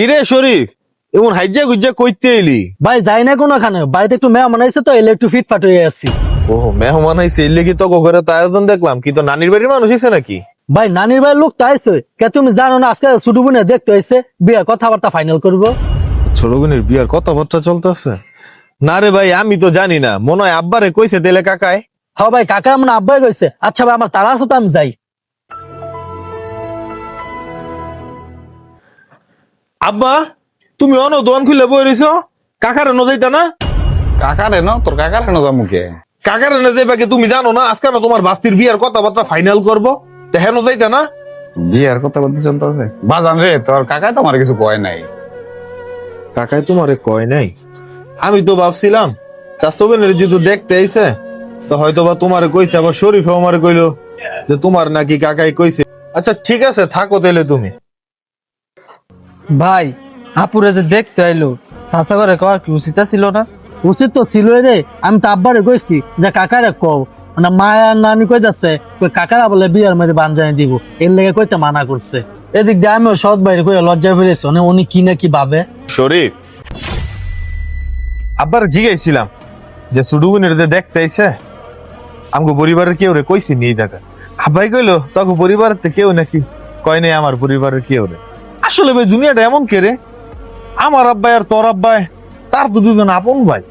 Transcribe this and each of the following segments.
কিরে শরীফ? এমন হাইজা গুজ্জা কইতে এলি? ভাই যাই না কোনোখানে বাড়িতে একটু মেয়া মানাইছে তো এলে একটু ফিটফাট হয়ে আছি ও মেহমান হয়েছে এলে কি তো ঘরে তো আয়োজন দেখলাম? কি তো নানির বাড়ির মানুষ হয়েছে নাকি? ভাই নানির ভাই লোক তো আইসে কে তুমি জানো না আজকে ছোট বোনে দেখতে হয়েছে বিয়ে কথাবার্তা ফাইনাল করব। ছোট বোনের বিয়ার কথাবার্তা চলতেছে? না রে ভাই আমি তো জানি না। মনে হয় আব্বারে কইছে দেলে কাকায়। হ ভাই কাকা আমার আব্বাই কইছে আচ্ছা ভাই আমার তারা আছে তো আমি যাই। আব্বা তুমি অন দোয়ান খুলে বই রইছ? কাকার ন যাইতা না? কাকারে ন? তোর কাকারে ন মুখে কাকার না যাইবা কি তুমি জানো না? আজকে না তোমার বাস্তির বিয়ার কথাবার্তা ফাইনাল করব। তেহেন যাইতা না? বিয়ার কথা বলতে চলতেছে? বাজান রে তোর কাকায় তো আমার কিছু কয় নাই। কাকাই তোমারে কয় নাই? আমি তো ভাবছিলাম চাস্তো বোনের যেহেতু দেখতে আইছে তো হয়তো বা তোমারে কইছে আবার শরীফ আমারে কইলো যে তোমার নাকি কাকাই কইছে। আচ্ছা ঠিক আছে থাকো তাহলে তুমি। ভাই আপুরে যে দেখতে আইলো চাষা করে কওয়ার কি উচিত ছিল না? উচিত তো ছিল রে আমি তো আব্বারে কইছি যে কাকারে কও। মানে মায়া নানি কই যাচ্ছে কই কাকারা বলে বিয়ার মধ্যে বানজানি দিব এর লেগে কইতে মানা করছে। এদিক দিয়ে আমিও সৎ বাইরে কই লজ্জা ফিরেছি মানে উনি কি না কি ভাবে। শরীফ আব্বার জিগাইছিলাম যে সুডু বোনের যে দেখতে আইছে আমগো পরিবারের কেউ রে কইছি নিয়ে দেখা আব্বাই কইলো তখন পরিবারের তো কেউ নাকি কয় নাই আমার পরিবারের কেউ রে? আসলে ভাই, দুনিয়াটা এমন কে রে? আমার আব্বাই আর তোর আব্বাই, তার তো দুজন আপন ভাই।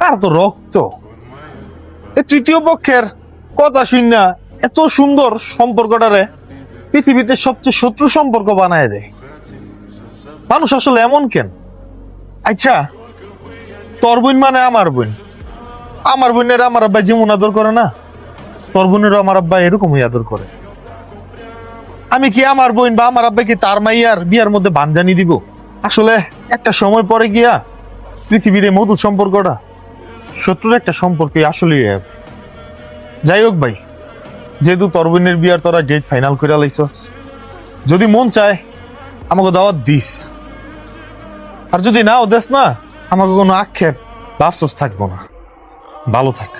তার তো রক্ত। এ তৃতীয় পক্ষের কথা শুন না, এত সুন্দর সম্পর্কটারে পৃথিবীতে সবচেয়ে শত্রু সম্পর্ক বানায় দেয়। মানুষ আসলে এমন কেন? আচ্ছা তোর বোন মানে আমার বোন। আমার বোনের আমার আব্বাই যেমন আদর করে না, তোর বোনেরও আমার আব্বা এরকমই আদর করে। আমি কি আমার বোন বা আমার আব্বা কি তার মাইয়ার বিয়ার মধ্যে বানজানি দিব? আসলে একটা সময় পরে গিয়া পৃথিবীর এই মধুর সম্পর্কটা, শত্রুর একটা সম্পর্ক আসলে যাই হোক ভাই, যেহেতু তোর বোনের বিয়ার তোরা ডেট ফাইনাল করে লাইছস, যদি মন চায়, আমাকে দাওয়াত দিস। আর যদি নাও দেস না, আমাকে কোনো আক্ষেপ বা আফসোস থাকব না। ভালো থাক।